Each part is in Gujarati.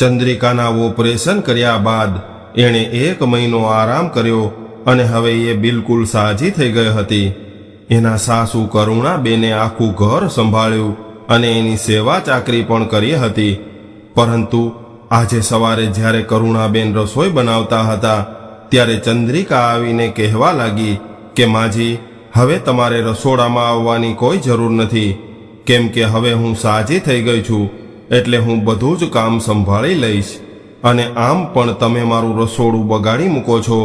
ચંદ્રિકાના ઓપરેશન કર્યા બાદ એણે એક મહિનો આરામ કર્યો અને હવે એ બિલકુલ સાજી થઈ ગઈ હતી. એના સાસુ કરુણાબેને આખું ઘર સંભાળ્યું અને એની સેવા ચાકરી પણ કરી હતી. પરંતુ આજે સવારે જ્યારે કરુણાબેન રસોઈ બનાવતા હતા, ત્યારે ચંદ્રિકા આવીને કહેવા લાગી કે, માજી, હવે તમારે રસોડામાં આવવાની કોઈ જરૂર નથી. કેમ કે હવે હું સાજી થઈ ગઈ છું. એટલે હું બધું જ કામ સંભાળી લઈશ. અને આમ પણ તમે મારું રસોડું બગાડી મૂકો છો,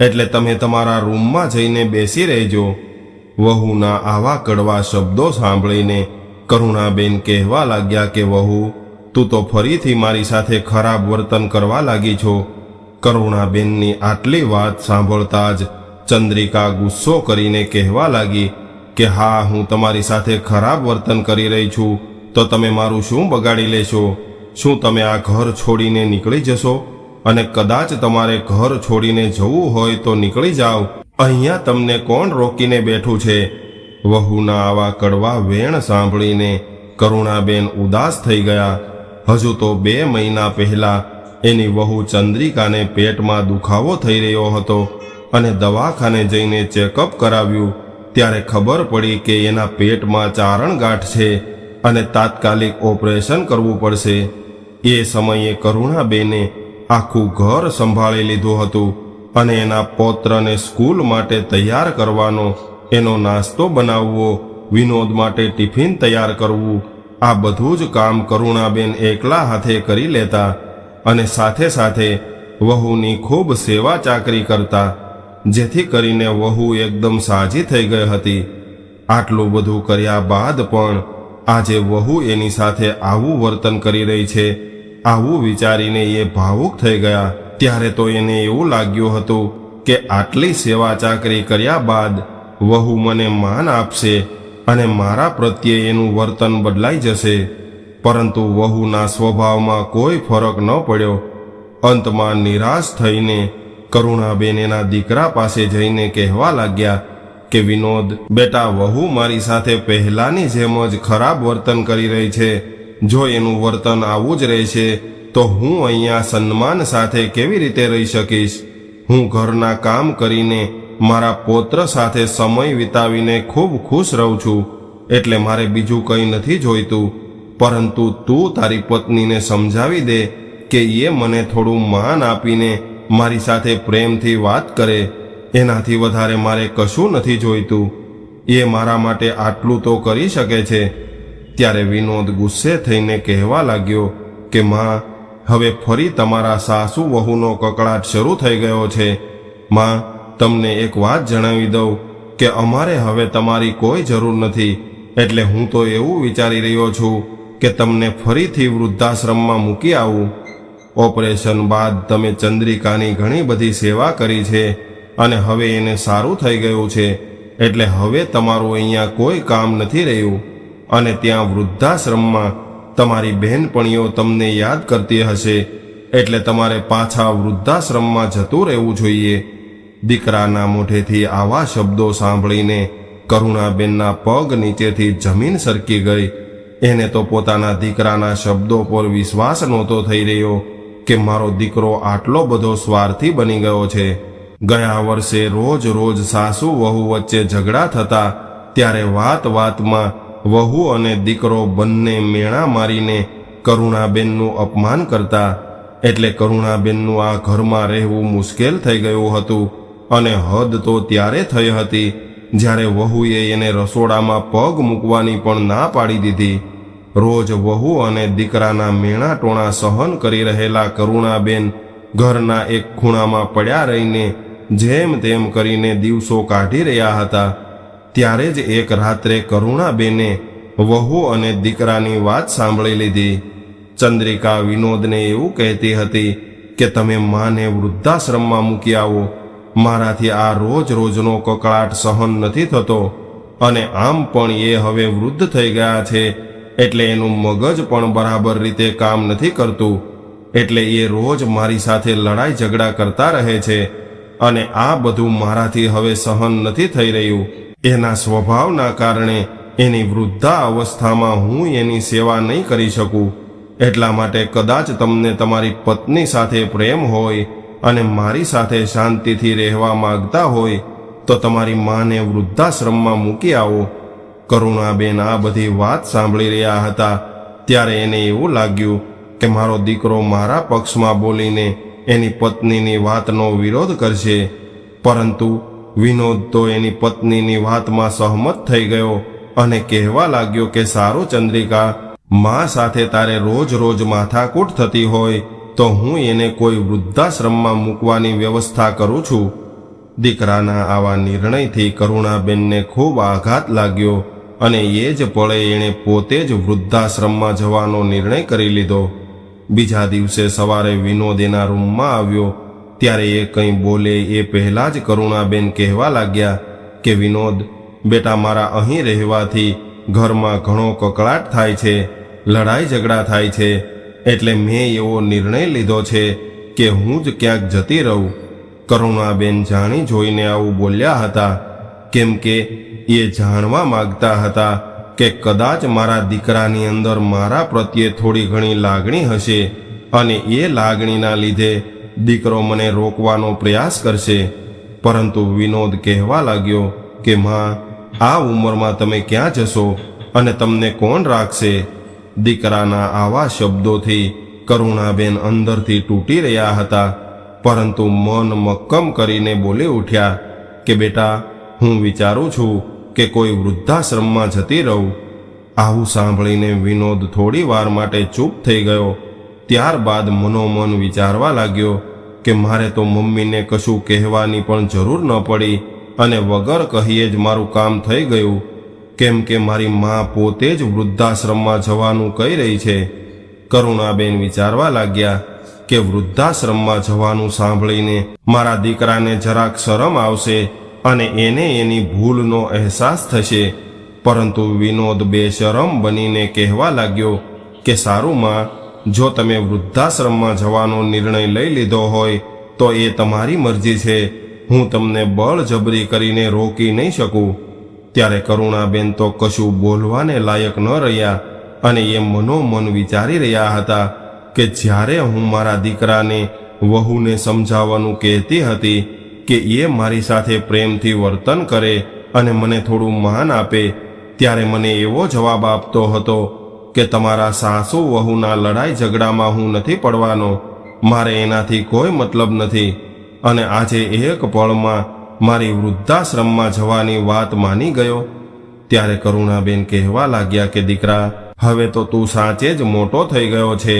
એટલે તમે તમારા રૂમમાં જઈને બેસી રહેજો. વહુના આવા કડવા શબ્દો સાંભળીને કરુણાબેન કહેવા લાગ્યા કે, વહુ, તું તો ફરીથી મારી સાથે ખરાબ વર્તન કરવા લાગી છો. કરુણાબેનની આટલી વાત સાંભળતા જ ચંદ્રિકા ગુસ્સો કરીને કહેવા લાગી કે, હા, હું તમારી સાથે ખરાબ વર્તન કરી રહી છું. તો તમે મારું શું બગાડી લેશો? શું તમે આ ઘર છોડીને નીકળી જશો? અને કદાચ તમારે ઘર છોડીને જવું હોય તો નીકળી જાઓ. અહીંયા તમને કોણ રોકીને બેઠું છે? વહુના આવા કડવા વેણ સાંભળીને કરુણાબેન ઉદાસ થઈ ગયા. હજુ તો બે મહિના પહેલા એની વહુ ચંદ્રિકાને પેટમાં દુખાવો થઈ રહ્યો હતો અને દવાખાને જઈને ચેકઅપ કરાવ્યું. ત્યારે ખબર પડી કે એના પેટમાં ચારણગાંઠ છે. અને તાત્કાલિક ઓપરેશન કરવું પડશે. એ સમયે કરુણાબેને આખું ઘર સંભાળી લીધું હતું અને એના પૌત્રને સ્કૂલ માટે તૈયાર કરવાનો એનો નાસ્તો બનાવવો, વિનોદ માટે ટિફિન તૈયાર કરવું, આ બધું જ કામ કરુણાબેન એકલા હાથે કરી લેતા અને સાથે સાથે વહુની ખૂબ સેવા ચાકરી કરતા, જેથી કરીને વહુ એકદમ સાજી થઈ ગઈ હતી. આટલું બધું કર્યા બાદ પણ આજે વહુ એની સાથે આવું વર્તન કરી રહી છે. આવું વિચારીને એ ભાવુક થઈ ગયા. ત્યારે તો એને એવું લાગ્યું હતું કે આટલી સેવા ચાકરી કર્યા બાદ વહુ મને માન આપશે અને મારા પ્રત્યે એનું વર્તન બદલાઈ જશે. પરંતુ વહુના સ્વભાવમાં કોઈ ફરક ન પડ્યો. અંતમાં નિરાશ થઈને કરુણાબેન એના દીકરા પાસે જઈને કહેવા લાગ્યા કે વિનોદ, બેટા, વહુ મારી સાથે પહેલાની જેમ જ ખરાબ વર્તન કરી રહી છે. જો એનું વર્તન આવું જ રહેશે તો હું અહીંયા સન્માન સાથે કેવી રીતે રહી શકીશ? હું ઘરના કામ કરીને મારા પૌત્ર સાથે સમય વિતાવીને ખૂબ ખુશ રહું છું. એટલે મારે બીજું કંઈ નથી જોઈતું. પરંતુ તું તારી પત્નીને સમજાવી દે કે એ મને થોડું માન આપીને મારી સાથે પ્રેમથી વાત કરે. એનાથી વધારે મારે કશું નથી જોઈતું. એ મારા માટે આટલું તો કરી શકે છે. ત્યારે વિનોદ ગુસ્સે થઈને કહેવા લાગ્યો કે, માં, હવે ફરી તમારા સાસુ વહુનો કકળાટ શરૂ થઈ ગયો છે. માં, તમને એક વાત જણાવી દઉં કે અમારે હવે તમારી કોઈ જરૂર નથી. એટલે હું તો એવું વિચારી રહ્યો છું કે તમને ફરીથી વૃદ્ધાશ્રમમાં મૂકી આવું. ઓપરેશન બાદ તમે ચંદ્રિકાની ઘણી બધી સેવા કરી છે. અને હવે એને સારું થઈ ગયું છે, એટલે હવે તમારું અહીંયા કોઈ કામ નથી રહ્યું. અને ત્યાં વૃદ્ધાશ્રમમાં તમારી બહેનપણીઓ તમને યાદ કરતી હશે, એટલે તમારે પાછા વૃદ્ધાશ્રમમાં જતું રહેવું જોઈએ. દીકરાના મોઢેથી આવા શબ્દો સાંભળીને કરુણાબેનના પગ નીચેથી જમીન સરકી ગઈ. એને તો પોતાના દીકરાના શબ્દો પર વિશ્વાસ નહોતો થઈ રહ્યો કે મારો દીકરો આટલો બધો સ્વાર્થી બની ગયો છે. ગયા વર્ષે રોજ રોજ સાસુ વહુ વચ્ચે ઝઘડા થતા, ત્યારે વાત વાતમાં વહુ અને દીકરો બંને મેણા મારીને કરુણાબેનનું અપમાન કરતા, એટલે કરુણાબેનનું આ ઘરમાં રહેવું મુશ્કેલ થઈ ગયું હતું અને હદ તો ત્યારે થઈ હતી, જ્યારે વહુએ એને રસોડામાં પગ મૂકવાની પણ ના પાડી દીધી. રોજ વહુ અને દીકરાના મેણા ટોણા સહન કરી રહેલા કરુણાબેન ઘરના એક ખૂણામાં પડ્યા રહીને જેમ તેમ કરીને દિવસો કાઢી રહ્યા હતા, ત્યારે જ એક રાત્રે કરુણાબેને વહુ અને દીકરાની વાત સાંભળી લીધી. ચંદ્રિકા વિનોદને એવું કહેતી હતી કે, તમે માને વૃદ્ધાશ્રમમાં મૂકી આવો. મારાથી આ રોજ રોજનો કકળાટ સહન નથી થતો અને આમ પણ એ હવે વૃદ્ધ થઈ ગયા છે, એટલે એનું મગજ પણ બરાબર રીતે કામ નથી કરતું. એટલે એ રોજ મારી સાથે લડાઈ ઝઘડા કરતા રહે છે. અને આ બધું મારાથી હવે સહન નથી થઈ રહ્યું. એના સ્વભાવના કારણે એની વૃદ્ધા અવસ્થામાં હું એની સેવા નહીં કરી શકું. એટલા માટે કદાચ તમને તમારી પત્ની સાથે પ્રેમ હોય અને મારી સાથે શાંતિથી રહેવા માંગતા હોય, તો તમારી માને વૃદ્ધાશ્રમમાં મૂકી આવો. કરુણાબેન આ બધી વાત સાંભળી રહ્યા હતા. ત્યારે એને એવું લાગ્યું કે મારો દીકરો મારા પક્ષમાં બોલીને એની પત્નીની વાતનો વિરોધ કરશે. પરંતુ વિનોદ તો એની પત્નીની વાતમાં સહમત થઈ ગયો અને કહેવા લાગ્યો કે સારું ચંદ્રિકા, મા સાથે તારે રોજ રોજ માથાકૂટ થતી હોય તો હું એને કોઈ વૃદ્ધાશ્રમમાં મૂકવાની વ્યવસ્થા કરું છું. દીકરાના આવા નિર્ણયથી કરુણાબેનને ખૂબ આઘાત લાગ્યો અને એ જ પળે એણે પોતે જ વૃદ્ધાશ્રમમાં જવાનો નિર્ણય કરી લીધો. બીજા દિવસે સવારે વિનોદ એના રૂમમાં આવ્યો. ત્યારે એ કંઈ બોલે એ પહેલાં જ કરુણાબેન કહેવા લાગ્યા કે, વિનોદ, બેટા મારા અહીં રહેવાથી ઘરમાં ઘણો કકળાટ થાય છે લડાઈ ઝઘડા થાય છે, એટલે મેં એવો નિર્ણય લીધો છે કે હું જ ક્યાંક જતી રહું. કરુણાબેન જાણી જોઈને આવું બોલ્યા હતા, કેમ કે એ જાણવા માગતા હતા કે કદાચ મારા દીકરાની અંદર મારા પ્રત્યે થોડી ઘણી લાગણી હશે અને એ લાગણીના લીધે દીકરો મને રોકવાનો પ્રયાસ કરશે. પરંતુ વિનોદ કહેવા લાગ્યો કે, માં, આ ઉંમરમાં તમે ક્યાં જશો અને તમને કોણ રાખશે? દીકરાના આવા શબ્દોથી કરુણાબેન અંદરથી તૂટી રહ્યા હતા. પરંતુ મન મક્કમ કરીને બોલી ઉઠ્યા કે, બેટા, હું વિચારું છું કે કોઈ વૃદ્ધાશ્રમમાં જતી રહું. આવું સાંભળીને વિનોદ થોડી વાર માટે ચૂપ થઈ ગયો. ત્યારબાદ મનોમન વિચારવા લાગ્યો કે મારે તો મમ્મીને કશું કહેવાની પણ જરૂર ન પડી અને વગર કહીએ જ મારું કામ થઈ ગયું. કેમ કે મારી મા પોતે જ વૃદ્ધાશ્રમમાં જવાનું કહી રહી છે. કરુણાબેન વિચારવા લાગ્યા કે વૃદ્ધાશ્રમમાં જવાનું સાંભળીને મારા દીકરાને જરાક શરમ આવશે અને એને એની ભૂલનો અહેસાસ થશે. પરંતુ વિનોદ બેશરમ બનીને કહેવા લાગ્યો કે સારું માં, જો તમે વૃદ્ધાશ્રમમાં જવાનો નિર્ણય લઈ લીધો હોય, તો એ તમારી મરજી છે. હું તમને બળજબરી કરીને રોકી નહીં શકું. ત્યારે કરુણાબેન તો કશું બોલવાને લાયક ન રહ્યા અને એ મનોમન વિચારી રહ્યા હતા કે જ્યારે હું મારા દીકરાને વહુને સમજાવવાનું કહેતી હતી કે એ મારી સાથે પ્રેમથી વર્તન કરે અને મને થોડું માન આપે, ત્યારે મને એવો જવાબ આપતો હતો કે તમારા સાસુ વહુના લડાઈ ઝઘડામાં હું નથી પડવાનો, મારે એનાથી કોઈ મતલબ નથી. અને આજે એક પળમાં મારી વૃદ્ધાશ્રમમાં જવાની વાત માની ગયો. ત્યારે કરુણાબેન કહેવા લાગ્યા કે, દીકરા, હવે તો તું સાચે જ મોટો થઈ ગયો છે.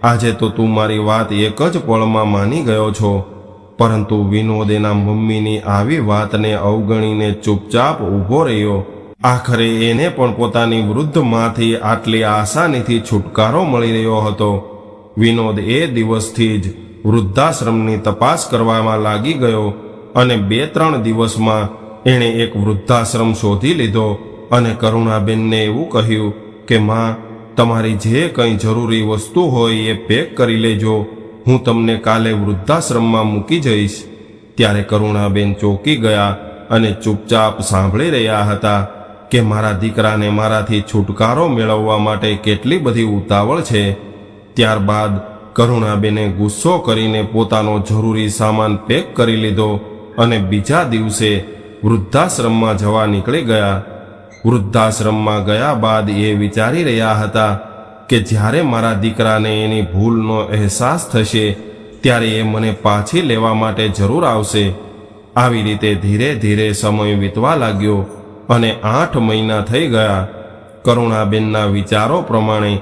આજે તો તું મારી વાત એક જ પળમાં માની ગયો છો. પરંતુ વિનોદ એના મમ્મીની આવી વાતને અવગણીને ચૂપચાપ ઊભો રહ્યો. આખરે એને પણ પોતાની વૃદ્ધમાંથી આટલી આસાનીથી છુટકારો મળી રહ્યો હતો. વિનોદ એ દિવસથી જ વૃદ્ધાશ્રમની તપાસ કરવામાં લાગી ગયો અને બે ત્રણ દિવસમાં એણે એક વૃદ્ધાશ્રમ શોધી લીધો અને કરુણાબેનને એવું કહ્યું કે, માં, તમારી જે કંઈ જરૂરી વસ્તુ હોય એ પેક કરી લેજો. હું તમને કાલે વૃદ્ધાશ્રમમાં મૂકી જઈશ. ત્યારે કરુણાબેન ચોંકી ગયા અને ચૂપચાપ સાંભળી રહ્યા હતા કે મારા દીકરાને મારાથી છુટકારો મેળવવા માટે કેટલી બધી ઉતાવળ છે. ત્યારબાદ કરુણાબેને ગુસ્સો કરીને પોતાનો જરૂરી સામાન પેક કરી લીધો અને બીજા દિવસે વૃદ્ધાશ્રમમાં જવા નીકળી ગયા. વૃદ્ધાશ્રમમાં ગયા બાદ એ વિચારી રહ્યા હતા કે જ્યારે મારા દીકરાને એની ભૂલનો અહેસાસ થશે, ત્યારે એ મને પાછી લેવા માટે જરૂર આવશે. આવી રીતે ધીરે ધીરે સમય વીતવા લાગ્યો અને આઠ મહિના થઈ ગયા. કરુણાબેનના વિચારો પ્રમાણે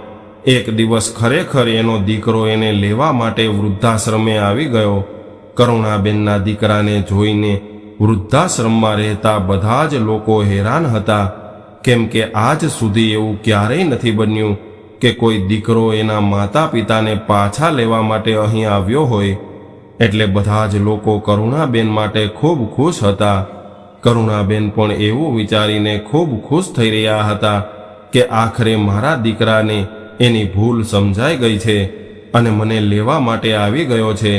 એક દિવસ ખરેખર એનો દીકરો એને લેવા માટે વૃદ્ધાશ્રમે આવી ગયો. કરુણાબેનના દીકરાને જોઈને વૃદ્ધાશ્રમમાં રહેતા બધા જ લોકો હેરાન હતા, કેમ કે આજ સુધી એવું ક્યારેય નથી બન્યું. કે કોઈ દીકરો એના માતા પિતાને પાછા લેવા માટે અહીં આવ્યો હોય, એટલે બધા જ લોકો કરુણાબેન માટે ખૂબ ખુશ હતા. કરુણાબેન પણ એવું વિચારીને ખૂબ ખુશ થઈ રહ્યા હતા કે આખરે મારા દીકરાને એની ભૂલ સમજાઈ ગઈ છે અને મને લેવા માટે આવી ગયો છે.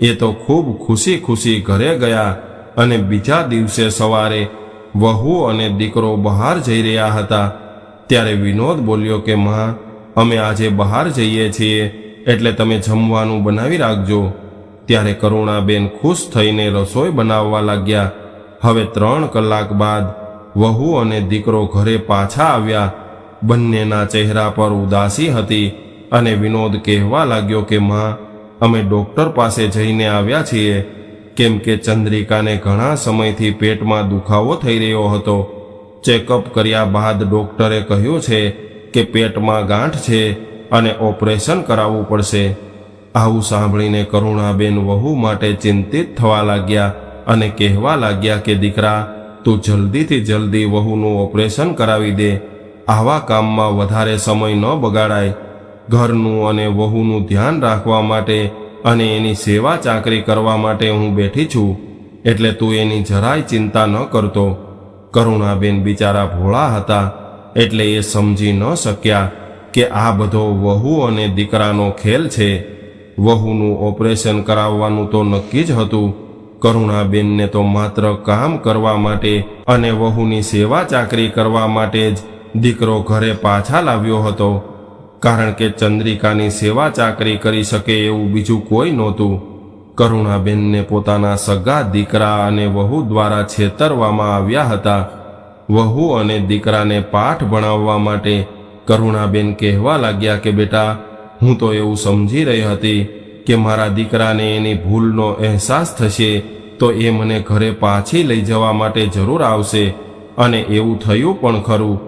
એ તો ખૂબ ખુશી ખુશી ઘરે ગયા અને બીજા દિવસે સવારે વહુ અને દીકરો બહાર જઈ રહ્યા હતા. ત્યારે વિનોદ બોલ્યો કે, માં અમે આજે બહાર જઈએ છીએ, એટલે તમે જમવાનું બનાવી રાખજો. ત્યારે કરુણાબેન ખુશ થઈને રસોઈ બનાવવા લાગ્યા. હવે ત્રણ કલાક બાદ વહુ અને દીકરો ઘરે પાછા આવ્યા. બંનેના ચહેરા પર ઉદાસી હતી અને વિનોદ કહેવા લાગ્યો કે, માં, અમે ડોક્ટર પાસે જઈને આવ્યા છીએ. કેમ કે ચંદ્રિકાને ઘણા સમયથી પેટમાં દુખાવો થઈ રહ્યો હતો. ચેકઅપ કર્યા બાદ ડોક્ટરે કહ્યું છે કે પેટમાં ગાંઠ છે અને ઓપરેશન કરાવવું પડશે. આવું સાંભળીને કરુણાબેન વહુ માટે ચિંતિત થવા લાગ્યા અને કહેવા લાગ્યા કે, દીકરા, તું જલ્દીથી જલ્દી વહુનું ઓપરેશન કરાવી દે. આવા કામમાં વધારે સમય ન બગાડાય. ઘરનું અને વહુનું ધ્યાન રાખવા માટે અને એની સેવા ચાકરી કરવા માટે હું બેઠી છું, એટલે તું એની જરાય ચિંતા ન કરતો. કરુણાબેન બિચારા ભોળા હતા એટલે એ સમજી ન શક્યા કે આ બધો વહુ અને દીકરાનો ખેલ છે. વહુનું ઓપરેશન કરાવવાનું તો નક્કી જ હતું. કરુણાબેનને તો માત્ર કામ કરવા માટે અને વહુની સેવા ચાકરી કરવા માટે જ દીકરો ઘરે પાછા લાવ્યો હતો. કારણ કે ચંદ્રિકાની સેવા ચાકરી કરી શકે એવું બીજું કોઈ નહોતું. કરુણાબેનને પોતાના સગા દીકરા અને વહુ દ્વારા છેતરવામાં આવ્યા હતા. વહુ અને દીકરાને પાઠ ભણાવવા માટે કરુણાબેન કહેવા લાગ્યા કે, બેટા, હું તો એવું સમજી રહી હતી કે મારા દીકરાને એની ભૂલનો અહેસાસ થશે, તો એ મને ઘરે પાછી લઈ જવા માટે જરૂર આવશે અને એવું થયું પણ ખરું.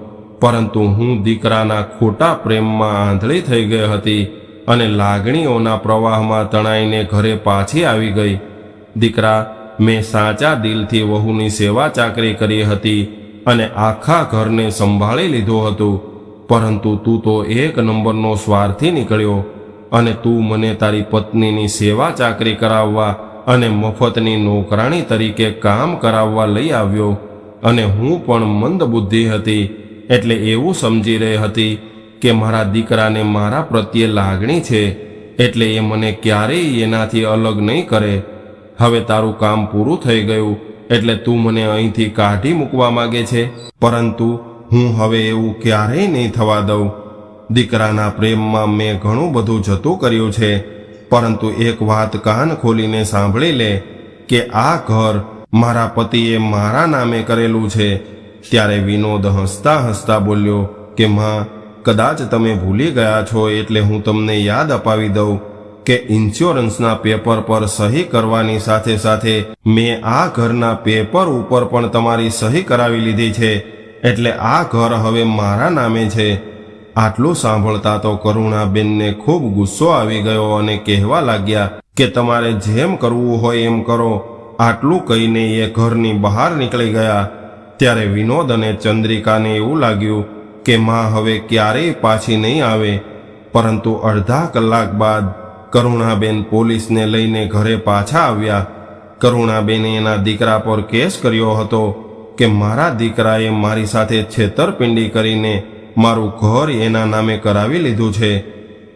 પરંતુ હું દીકરાના ખોટા પ્રેમમાં આંધળી થઈ ગઈ હતી અને લાગણીઓના પ્રવાહમાં તણાઈને ઘરે પાછી આવી ગઈ. દીકરા, મેં સાચા દિલથી વહુની સેવા ચાકરી કરી હતી અને આખા ઘરને સંભાળી લીધું હતું. પરંતુ તું તો એક નંબરનો સ્વાર્થી નીકળ્યો અને તું મને તારી પત્નીની સેવા ચાકરી કરાવવા અને મફતની નોકરાણી તરીકે કામ કરાવવા લઈ આવ્યો. અને હું પણ મંદ બુદ્ધિ હતી, એટલે એવું સમજી રહી હતી કે મારા દીકરાને મારા પ્રત્યે લાગણી છે, એટલે એ મને ક્યારેય એનાથી અલગ નહીં કરે. હવે તારું કામ પૂરું થઈ ગયું એટલે તું મને અહીંથી કાઢી મૂકવા માગે છે. પરંતુ હું હવે એવું ક્યારેય નહીં થવા દઉં. દીકરાના પ્રેમમાં મેં ઘણું બધું જતું કર્યું છે. પરંતુ એક વાત કાન ખોલીને સાંભળી લે કે આ ઘર મારા પતિએ મારા નામે કરેલું છે. ત્યારે વિનોદ હસતા હસતા બોલ્યો કે, માં, કદાચ તમે ભૂલી ગયા છો એટલે હું તમને યાદ અપાવી દઉં. કે ઇન્સ્યોરન્સના પેપર પર સહી કરવાની સાથે સાથે મેં આ ઘરના પેપર ઉપર પણ તમારી સહી કરાવી લીધી છે. એટલે આ ઘર હવે મારા નામે છે. આટલું સાંભળતા તો કરુણાબેનને ખૂબ ગુસ્સો આવી ગયો અને કહેવા લાગ્યા કે તમારે જેમ કરવું હોય એમ કરો. આટલું કહીને એ ઘરની બહાર નીકળી ગયા. ત્યારે વિનોદ અને ચંદ્રિકાને એવું લાગ્યું કે માં હવે ક્યારેય પાછી નહીં આવે. પરંતુ અડધા કલાક બાદ કરુણાબેન પોલીસને લઈને ઘરે પાછા આવ્યા. કરુણાબેને એના દીકરા પર કેસ કર્યો હતો કે મારા દીકરાએ મારી સાથે છેતરપિંડી કરીને મારું ઘર એના નામે કરાવી લીધું છે.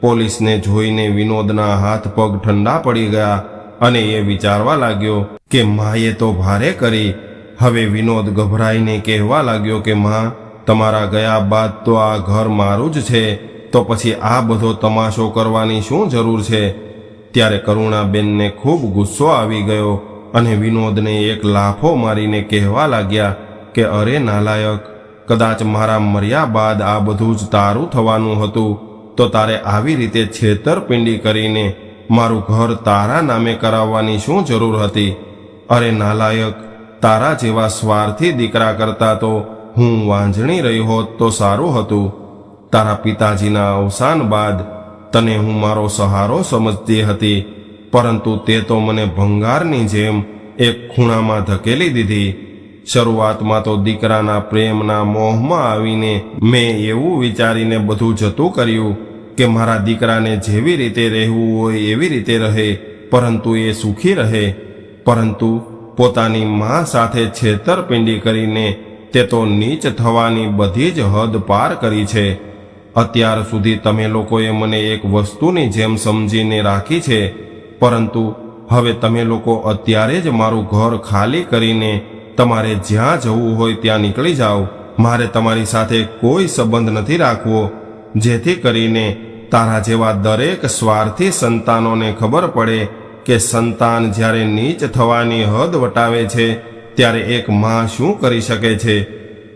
પોલીસને જોઈને વિનોદના હાથ પગ ઠંડા પડી ગયા અને એ વિચારવા લાગ્યો કે માએ તો ભારે કરી. હવે વિનોદ ગભરાઈને કહેવા લાગ્યો કે, માં, તમારા ગયા બાદ તો આ ઘર મારું જ છે. તો પછી આ બધો તમાશો કરવાની શું જરૂર છે? ત્યારે કરુણાબેનને ખૂબ ગુસ્સો આવી ગયો અને વિનોદને એક લાફો મારીને કહેવા લાગ્યા કે, અરે નાલાયક, કદાચ મારા મર્યા બાદ આ બધું જ તારું થવાનું હતું, તો તારે આવી રીતે છેતરપિંડી કરીને મારું ઘર તારા નામે કરાવવાની શું જરૂર હતી? અરે નાલાયક, તારા જેવા સ્વાર્થી દીકરા કરતા તો હું વાંઝણી રહી હોત તો સારું હતું. તારા પિતાજીના અવસાન બાદ તને હું મારો સહારો સમજતી હતી, પરંતુ તે તો મને ભંગારની જેમ એક ખૂણામાં ધકેલી દીધી. શરૂઆતમાં તો દીકરાના પ્રેમના મોહમાં આવીને મેં એવું વિચારીને બધું જતું કર્યું કે મારા દીકરાને જેવી રીતે રહેવું હોય એવી રીતે રહે, પરંતુ એ સુખી રહે. પરંતુ પોતાની મા સાથે છેતરપિંડી કરીને તે તો નીચ થવાની બધી જ હદ પાર કરી છે. અત્યાર સુધી તમે લોકોએ મને એક વસ્તુની જેમ સમજીને રાખી છે, પરંતુ હવે તમે લોકો અત્યારે જ મારું ઘર ખાલી કરીને તમારે જ્યાં જવું હોય ત્યાં નીકળી જાઓ. મારે તમારી સાથે કોઈ સંબંધ નથી રાખવો, જેથી કરીને તારા જેવા દરેક સ્વાર્થી સંતાનોને ખબર પડે કે સંતાન જ્યારે નીચ થવાની હદ વટાવે છે, ત્યારે એક માં શું કરી શકે છે?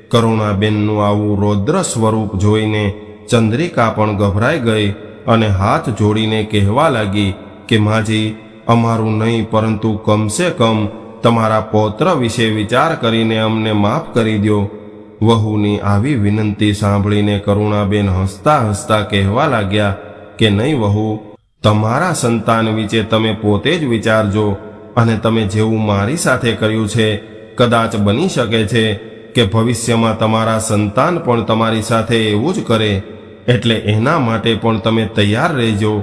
કરુણાબેનનું આવું રૌદ્ર સ્વરૂપ જોઈને ચંદ્રિકા પણ ગભરાઈ ગઈ અને હાથ જોડીને કહેવા લાગી કે, માજી, અમારું નહીં, પરંતુ કમસે કમ તમારા પૌત્ર વિશે વિચાર કરીને અમને માફ કરી દો વહુની આવી વિનંતી સાંભળીને કરુણાબેન હસતા હસતા કહેવા લાગ્યા કે, નહીં વહુ, તમારા સંતાન વિશે તમે પોતે જ વિચારજો અને તમે જેવું મારી સાથે કર્યું છે, કદાચ બની શકે છે કે ભવિષ્યમાં તમારા સંતાન પણ તમારી સાથે એવું જ કરે, એટલે એના માટે પણ તમે તૈયાર રહેજો.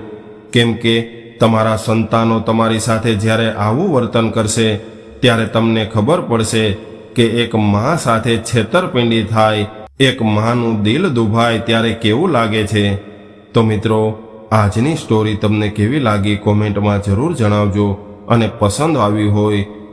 કેમ કે તમારા સંતાનો તમારી સાથે જ્યારે આવું વર્તન કરશે, ત્યારે તમને ખબર પડશે કે એક મા સાથે છેતરપિંડી થાય, એક માનું દિલ દુભાય ત્યારે કેવું લાગે છે. તો મિત્રો, આજની સ્ટોરી તમને કેવી લાગી કોમેન્ટમાં જરૂર જણાવજો અને પસંદ આવી હોય